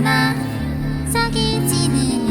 な。詐欺地に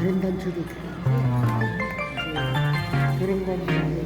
다른 단체도 아. 그런 건 뭐